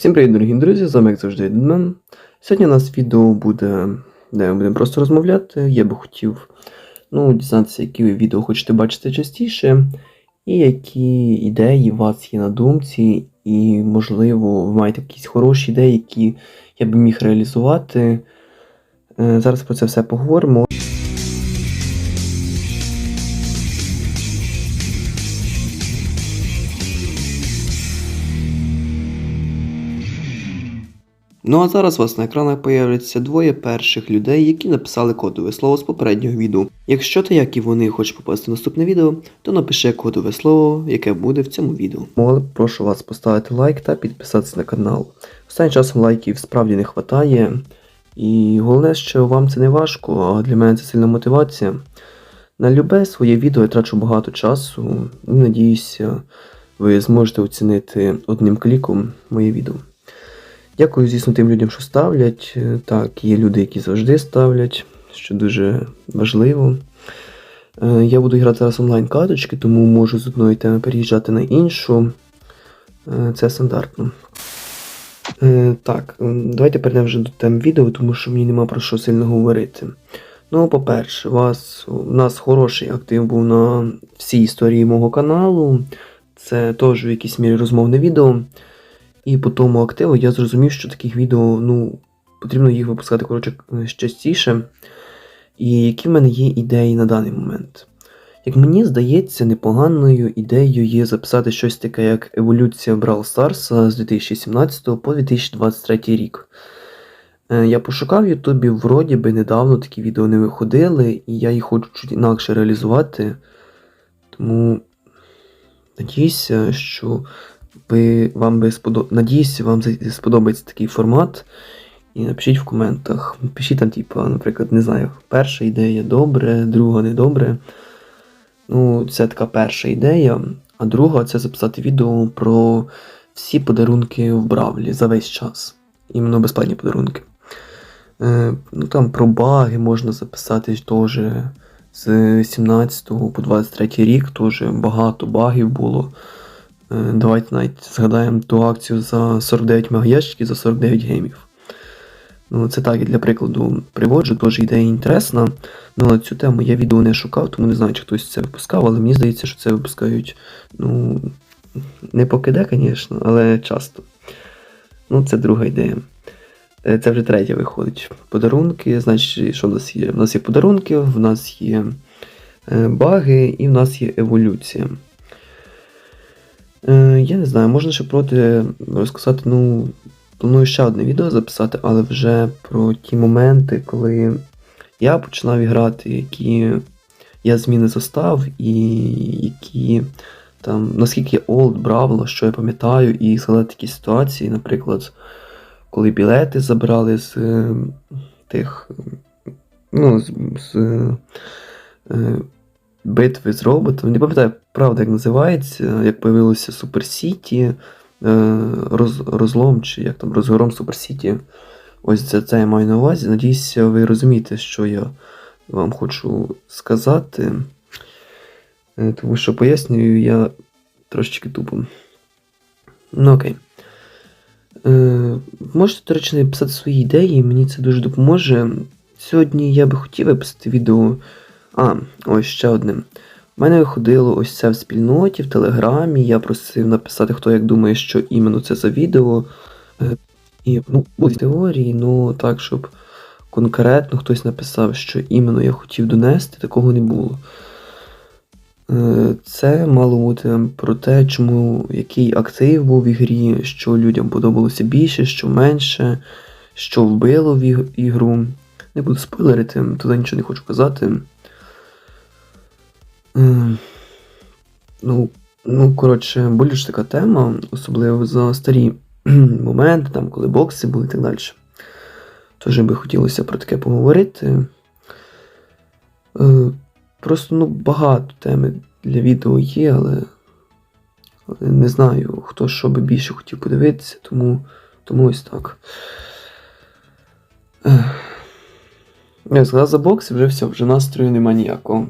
Всім привіт, дорогі друзі! З вами як завжди Дмен. Сьогодні у нас відео буде, де ми будемо просто розмовляти. Я би хотів ну, дізнатися, які ви відео хочете бачити частіше, і які ідеї у вас є на думці, і, можливо, ви маєте якісь хороші ідеї, які я би міг реалізувати. Е, Зараз про це все поговоримо. Ну а зараз у вас на екранах появляться двоє перших людей, які написали кодове слово з попереднього відео. Якщо ти, як і вони, хочеш попасти в наступне відео, то напиши кодове слово, яке буде в цьому відео. Прошу вас поставити лайк та підписатися на канал. Останнім часом лайків справді не вистачає. І головне, що вам це не важко, а для мене це сильна мотивація. На любе своє відео я трачу багато часу і надіюся, ви зможете оцінити одним кліком моє відео. Дякую, звісно, тим людям, що ставлять. Е, Так, є люди, які завжди ставлять, що дуже важливо. Е, Я буду грати зараз онлайн-каточки, тому можу з одної теми переїжджати на іншу. Е, Це стандартно. Так, давайте перейдемо вже до тем відео, тому що мені нема про що сильно говорити. Ну, по-перше, у у нас хороший актив був на всій історії мого каналу. Це теж в якійсь мірі розмовне відео. І по тому активу я зрозумів, що таких відео, ну, потрібно їх випускати коротше е, частіше. І які в мене є ідеї на даний момент. Як мені здається, непоганою ідеєю є записати щось таке, як еволюція Brawl Stars з 2017 по 2023 рік. Е, Я пошукав в Ютубі, вроді би недавно такі відео не виходили, і я їх хочу чуть інакше реалізувати. Тому надіюся, що ви, вам би сподоб... Надіюсь, вам сподобається такий формат. І напишіть в коментах. Пишіть там, типу, наприклад, не знаю, перша ідея добре, друга не добре. Ну, це така перша ідея. А друга це записати відео про всі подарунки в Бравлі за весь час. Іменно безплатні подарунки. Е, ну там про баги можна записати теж з 17 по 23 рік теж багато багів було. Е, Давайте навіть згадаємо ту акцію за 49 мегаящиків за 49 геймів. Ну, це так, я для прикладу приводжу, теж ідея інтересна. Ну, на цю тему я відео не шукав, тому не знаю, чи хтось це випускав, але мені здається, що це випускають, ну, не покиде, звісно, але часто. Ну, це друга ідея. Е, Це вже третя виходить. Подарунки, значить, що в нас є? В нас є подарунки, в нас є е, баги і в нас є еволюція. Е, я не знаю, можна ще проти розказати, ну, планую ще одне відео записати, але вже про ті моменти, коли я починав грати, які я зміни застав, і які там, наскільки я олд бравла, що я пам'ятаю, і згадати такі ситуації, наприклад, коли білети забрали з е, тих, ну, з, з е, битви з роботом. Не пам'ятаю, правда, як називається, як появилося Супер Сіті, е, роз, розлом, чи як там розгором Супер Сіті. Ось це, це я маю на увазі. Надіюся, ви розумієте, що я вам хочу сказати. Е, Тому що пояснюю я трошечки тупо. Ну окей. Е, можете, до речі, написати свої ідеї, мені це дуже допоможе. Сьогодні я би хотів виписати відео. А, ось ще одне. У мене виходило ось це в спільноті, в Телеграмі. Я просив написати, хто як думає, що іменно це за відео. Е, І ну, будуть теорії, ну так, щоб конкретно хтось написав, що іменно я хотів донести, такого не було. Е, Це мало бути про те, чому який актив був в ігрі, що людям подобалося більше, що менше, що вбило в ігру. Не буду спойлерити, туди нічого не хочу казати. Ну, ну, коротше, боліш така тема, особливо за старі моменти, там, коли бокси були і так далі. Тож би хотілося про таке поговорити. Е, Просто ну, багато теми для відео є, але, не знаю, хто що би більше хотів подивитися, тому, тому ось так. Я сказав за бокси, вже все, вже настрою нема ніякого.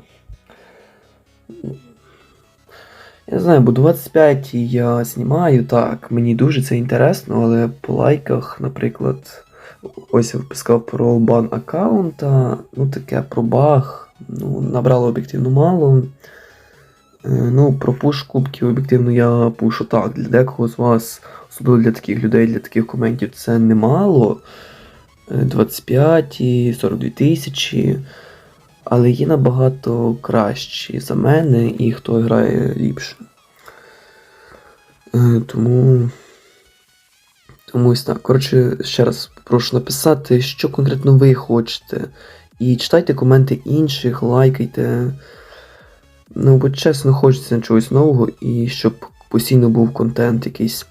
Я не знаю, бо 25 я знімаю, так, мені дуже це інтересно, але по лайках, наприклад, ось я випускав про бан аккаунта, ну таке про баг, ну, набрало об'єктивно мало. Е, Ну, про пуш кубків об'єктивно я пушу так. Для декого з вас, особливо для таких людей, для таких коментів, це немало. Е, 25, 42 тисячі. Але є набагато кращі за мене і хто грає ліпше. Е, Тому. Тому ось так. Коротше, ще раз прошу написати, що конкретно ви хочете. І читайте коменти інших, лайкайте. Ну, бо чесно, хочеться чогось нового і щоб постійно був контент якийсь.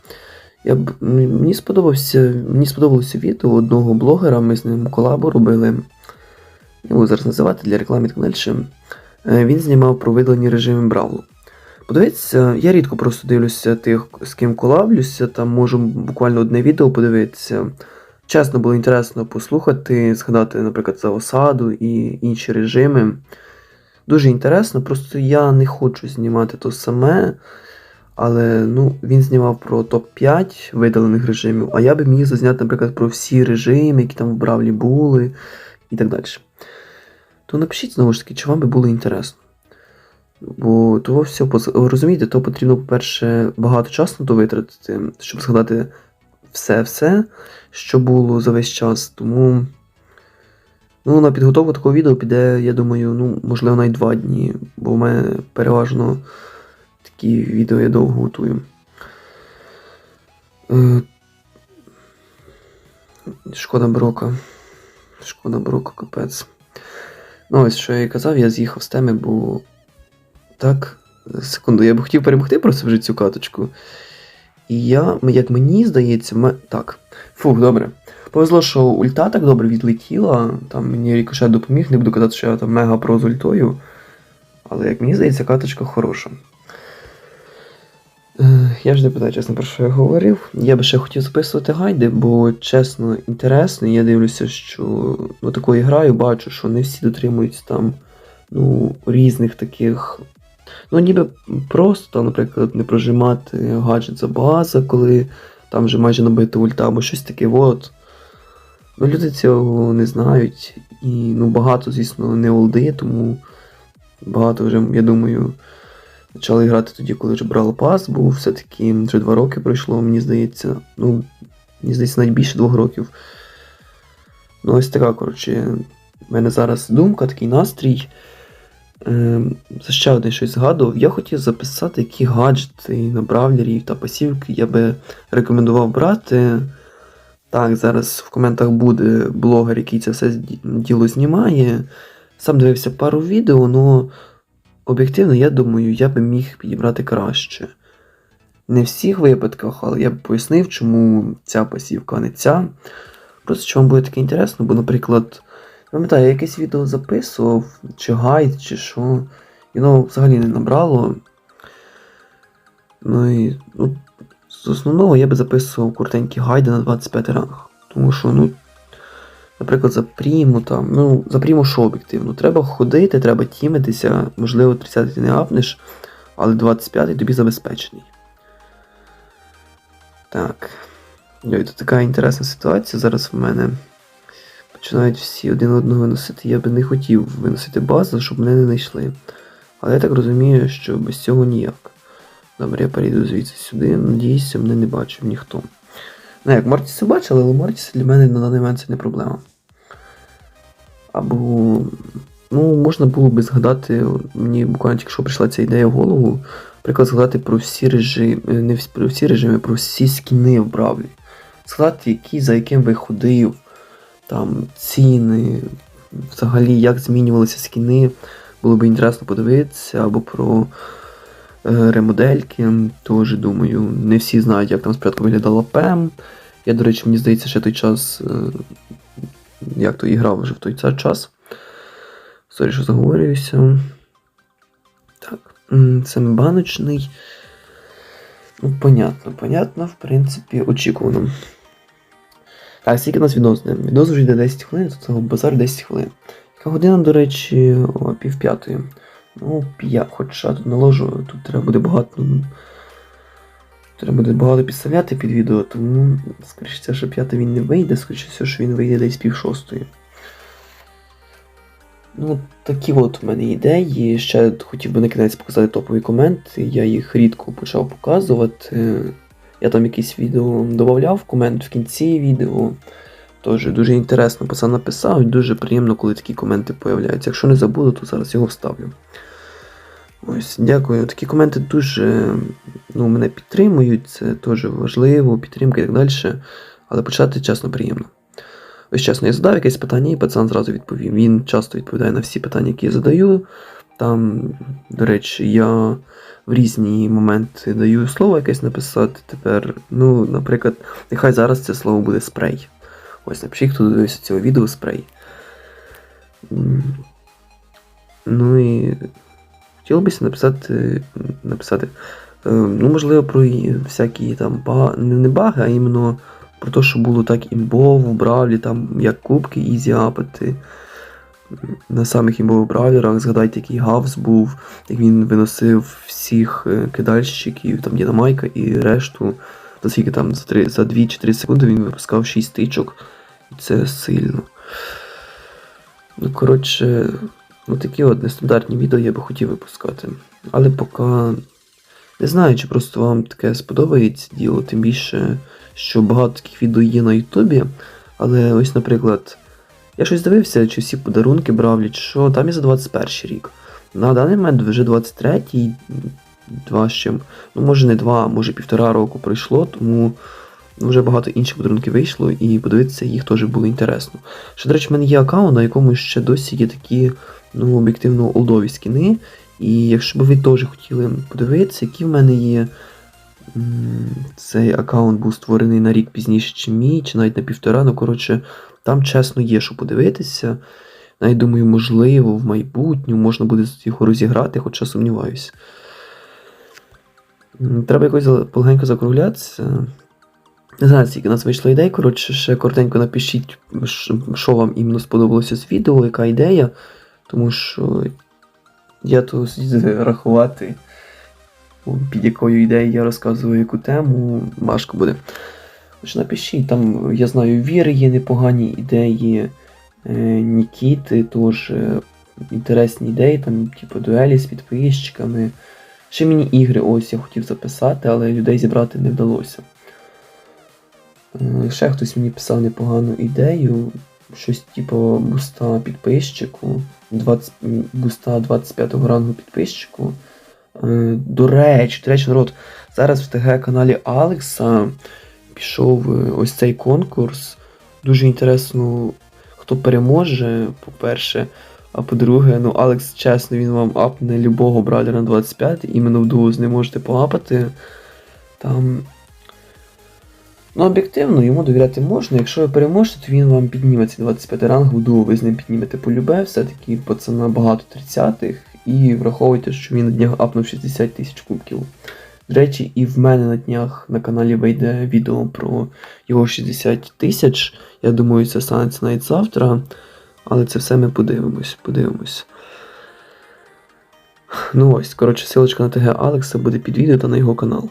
Я б, мені сподобався, мені сподобалося відео одного блогера, ми з ним колабу робили. Буду зараз називати для реклами далі. Е, Він знімав про видалені режими Бравлу. Подивіться, я рідко просто дивлюся тих, з ким колаблюся, там можу буквально одне відео подивитися. Чесно, було інтересно послухати, згадати, наприклад, за осаду і інші режими. Дуже інтересно, просто я не хочу знімати то саме. Але ну, він знімав про топ-5 видалених режимів, а я би міг зазняти, наприклад, про всі режими, які там в Бравлі були, і так далі. То напишіть знову ж таки, чи вам би було інтересно. Бо того все, розумієте, то потрібно, по-перше, багато часу на то витратити, щоб згадати все-все, що було за весь час. Тому ну, на підготовку такого відео піде, я думаю, ну, можливо, навіть два дні, бо в мене переважно такі відео я довго готую. Е, Шкода Брока. Шкода Брока, капець. Ну, ось що я і казав, я з'їхав з теми, бо. Так, секунду, я б хотів перемогти просто вже цю каточку. І я, як мені здається, ме... так. Фух, добре. Повезло, що ульта так добре відлетіла. Там мені рікошет допоміг, не буду казати, що я там мега про з ультою. Але як мені здається, каточка хороша. Я ж не питаю, чесно, про що я говорив. Я би ще хотів записувати гайди, бо чесно, інтересно, я дивлюся, що ну, такою граю, бачу, що не всі дотримуються там ну, різних таких. Ну, ніби просто, наприклад, не прожимати гаджет за база, коли там вже майже набита ульта, або щось таке. от. Ну, люди цього не знають. І ну, багато, звісно, не олди, тому багато вже, я думаю, почали грати тоді, коли вже брали пас, був все-таки вже два роки пройшло, мені здається. Ну, мені здається, навіть більше двох років. Ну, ось така, коротше, в мене зараз думка, такий настрій. Ем, ще одне щось згадував. Я хотів записати, які гаджети на бравлерів та пасівки я би рекомендував брати. Так, зараз в коментах буде блогер, який це все діло знімає. Сам дивився пару відео, але об'єктивно, я думаю, я би міг підібрати краще. Не в всіх випадках, але я б пояснив, чому ця пасівка, а не ця. Просто що вам буде таке інтересно, бо, наприклад, пам'ятаю, я якесь відео записував, чи гайд, чи що, і воно взагалі не набрало. Ну і ну, з основного я би записував крутенькі гайди на 25 ранг. Тому що, ну, наприклад, за пріму там, ну, за пріму що об'єктивно? Треба ходити, треба тімитися, можливо, 30 ти не апнеш, але 25-й тобі забезпечений. Так. Ой, тут така інтересна ситуація зараз в мене. Починають всі один одного виносити. Я би не хотів виносити базу, щоб мене не знайшли. Але я так розумію, що без цього ніяк. Добре, я перейду звідси сюди. Надіюся, мене не бачив ніхто. Ну як, Мортіси бачили, але Мортіси для мене на даний момент це не проблема. Або. Ну, можна було би згадати, мені буквально тільки що прийшла ця ідея в голову. Наприклад, згадати про всі режими, не про всі режими, про всі скіни в Бравлі. Згадати, які, за яким ви ходив, там ціни, взагалі, як змінювалися скіни. Було б інтересно подивитися, або про е, ремодельки. Теж думаю, не всі знають, як там спочатку виглядала ПЕМ. Я, до речі, мені здається, ще той час, е, як то і грав вже в той час. Сорі, що заговорююся. Так, це баночний. Ну, понятно, понятно, в принципі, очікувано. Так, скільки у нас відносини? Віднос вже йде 10 хвилин, то цього базар 10 хвилин. Яка година, до речі, о, пів п'ятої. Ну, 5, хоча тут наложу, тут треба буде багато. ну, Треба буде багато підставляти під відео, тому, скоріше все, що п'ятий він не вийде, скоріше що він вийде десь пів шостої. Ну, такі от у мене ідеї. Ще хотів би на кінець показати топові коменти. Я їх рідко почав показувати. Я там якісь відео додавав комент в кінці відео. Тож дуже інтересно пацан написав, дуже приємно, коли такі коменти появляються. Якщо не забуду, то зараз його вставлю. Ось, дякую. Такі коменти дуже ну, мене підтримують, це теж важливо, підтримка і так далі. Але почати чесно приємно. Ось чесно, я задав якесь питання, і пацан зразу відповів. Він часто відповідає на всі питання, які я задаю. Там, до речі, я в різні моменти даю слово якесь написати. Тепер, ну, наприклад, нехай зараз це слово буде спрей. Ось напишіть, хто дивився цього відео спрей. Ну і хотілося написати, написати е, ну, можливо, про всякі там ба... не, баги, а іменно про те, що було так імбово в бравлі, там як кубки ізі апати. На самих імбових бравлерах, згадайте, який Гавс був, як він виносив всіх е, кидальщиків, там Дінамайка і решту. За скільки там за, 3, за 2 чи 3 секунди він випускав 6 тичок. І це сильно. Ну, коротше, ну такі от нестандартні відео я би хотів випускати. Але поки не знаю, чи просто вам таке сподобається діло, тим більше, що багато таких відео є на Ютубі. Але ось, наприклад, я щось дивився, чи всі подарунки бравлі, чи що, там і за 21 рік. На даний момент вже 23-й, два з чим. Ну, може не два, може півтора року пройшло, тому вже багато інших подарунків вийшло, і подивитися їх теж було інтересно. Ще, до речі, в мене є аккаунт, на якому ще досі є такі, ну, об'єктивно, олдові скіни. І якщо б ви теж хотіли подивитися, які в мене є. Цей аккаунт був створений на рік пізніше, чи мій, чи навіть на півтора. Ну, коротше, там чесно є, що подивитися. Навіть думаю, можливо, в майбутньому можна буде його розіграти, хоча сумніваюся. Треба якось полегенько закруглятися. Не знаю, скільки у нас вийшло ідей. Коротше, ще коротенько напишіть, що вам іменно сподобалося з відео, яка ідея. Тому що я сидіти рахувати, під якою ідеєю я розказую яку тему, важко буде. Тож напишіть, там, я знаю, віри є непогані ідеї, е, Нікіти теж е, інтересні ідеї, там, типу, дуелі з підписчиками. Ще мені ігри ось я хотів записати, але людей зібрати не вдалося. Е, Ще хтось мені писав непогану ідею, щось типу буста підписчику, 20, м, буста 25 рангу підписчику. Е, До речі, до речі, народ, зараз в ТГ-каналі Алекса пішов е, ось цей конкурс. Дуже інтересно, хто переможе, по-перше. А по-друге, ну Алекс, чесно, він вам апне любого бравлера на 25, іменно в дуо з ним можете поапати. Там. Ну, об'єктивно, йому довіряти можна. Якщо ви переможете, то він вам підніме цей 25 ранг дуо, ви з ним піднімете полюбе, все-таки пацана багато 30-х, і враховуйте, що він на днях апнув 60 тисяч кубків. До речі, і в мене на днях на каналі вийде відео про його 60 тисяч. Я думаю, це станеться навіть завтра. Але це все ми подивимось, подивимось. Ну ось, коротше, силочка на ТГ Алекса буде під відео та на його канал.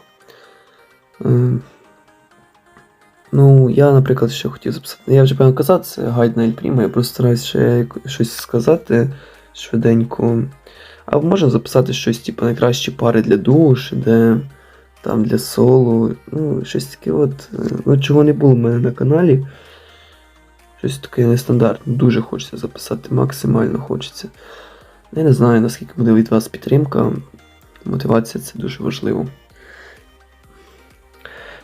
Ну, я, наприклад, ще хотів записати. Я вже певно казав, це гайд на Ельпріма, я просто стараюсь ще щось сказати швиденько. А можна записати щось, типу, найкращі пари для душ, де там для соло. Ну, щось таке от. Ну, чого не було в мене на каналі. Щось таке нестандартне. Дуже хочеться записати, максимально хочеться. Я не знаю, наскільки буде від вас підтримка. Мотивація це дуже важливо.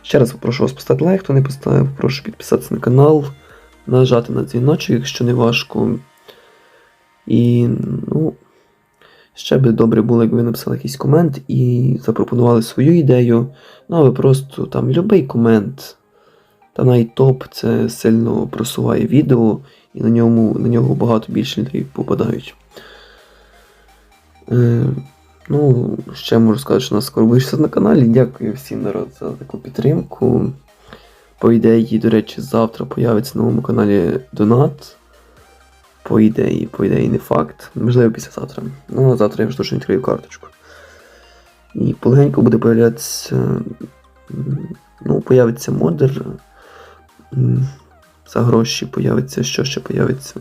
Ще раз попрошу вас поставити лайк, хто не поставив, прошу підписатися на канал, нажати на дзвіночок, якщо не важко. І, ну, ще би добре було, якби ви написали якийсь комент і запропонували свою ідею. Ну, а просто там будь-який комент. Та навіть топ це сильно просуває відео, і на ньому на нього багато більше людей попадають. Е, ну, ще можу сказати, що нас скоро вийшли на каналі. Дякую всім народ за таку підтримку. По ідеї, до речі, завтра появиться на моєму каналі Донат. По ідеї, по ідеї, не факт. Можливо, післязавтра. Ну, а завтра я вже точно відкрию карточку. І полегенько буде появлятися. Ну, появиться модер. За гроші появиться, що ще появиться.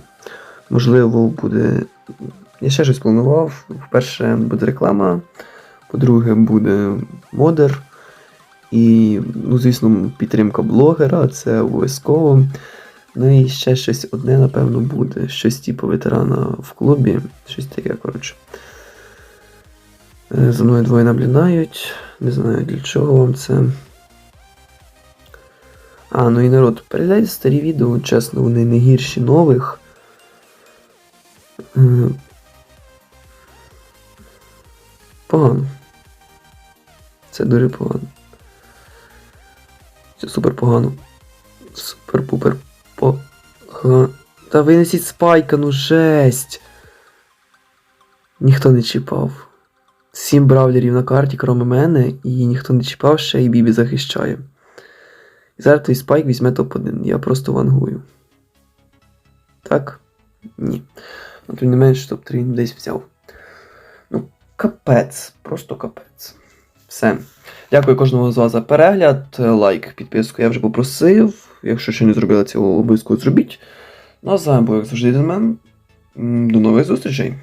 Можливо, буде. Я ще щось планував. Вперше буде реклама, по-друге, буде модер. І, ну, звісно, підтримка блогера, це обов'язково. Ну і ще щось одне, напевно, буде. Щось типу ветерана в клубі. Щось таке, коротше. Е, За мною двоє наблюдають. Не знаю для чого вам це. А, ну і народ, переглядайте старі відео, чесно, вони не гірші нових. Погано. Це дуже погано. Це супер погано. Супер-пупер погано. Та винесіть спайка, ну жесть. Ніхто не чіпав. Сім бравлерів на карті, крім мене, і ніхто не чіпав, ще і Бібі захищає. І зараз той спайк візьме топ-1. Я просто вангую. Так? Ні. Ну, тим не менш, топ-3 десь взяв. Капець, просто капець. Все. Дякую кожному з вас за перегляд, лайк, підписку я вже попросив. Якщо ще не зробили цього, обов'язково зробіть. Ну а з вами був, як завжди, Дедмен. М, До нових зустрічей!